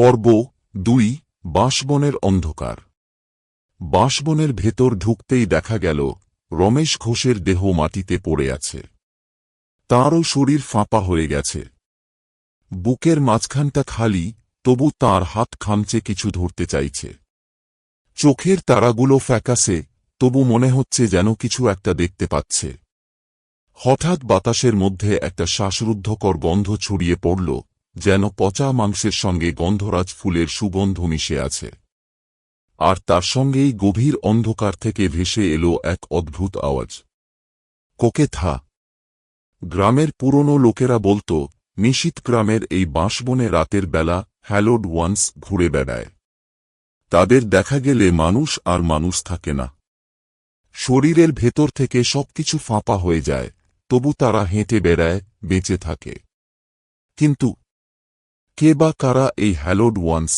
পর্ব দুই বাঁশবনের অন্ধকার। বাঁশবনের ভেতর ঢুকতেই দেখা গেল, রমেশ ঘোষের দেহ মাটিতে পড়ে আছে। তাঁরও শরীর ফাঁপা হয়ে গেছে। বুকের মাঝখানটা খালি, তবু তার হাত খামচে কিছু ধরতে চাইছে। চোখের তারাগুলো ফ্যাকাসে, তবু মনে হচ্ছে যেন কিছু একটা দেখতে পাচ্ছে। হঠাৎ বাতাসের মধ্যে একটা শ্বাসরুদ্ধকর গন্ধ ছড়িয়ে পড়ল যেন পচা মাংসের সঙ্গে গন্ধরাজ ফুলের সুগন্ধ মিশে আছে। আর তার সঙ্গেই গভীর অন্ধকার থেকে ভেসে এলো এক অদ্ভুত আওয়াজ। কোকে থা? গ্রামের পুরনো লোকেরা বলতো, নিশীত গ্রামের এই বাঁশবনে রাতের বেলা হ্যালোড ওয়ান্স ঘুরে বেড়ায়। তাদের দেখা গেলে মানুষ আর মানুষ থাকে না। শরীরের ভেতর থেকে সবকিছু ফাঁপা হয়ে যায়, তবু তারা হেঁটে বেড়ায়, বেঁচে থাকে। কিন্তু কে বা কারা এই হ্যালোড ওয়ান্স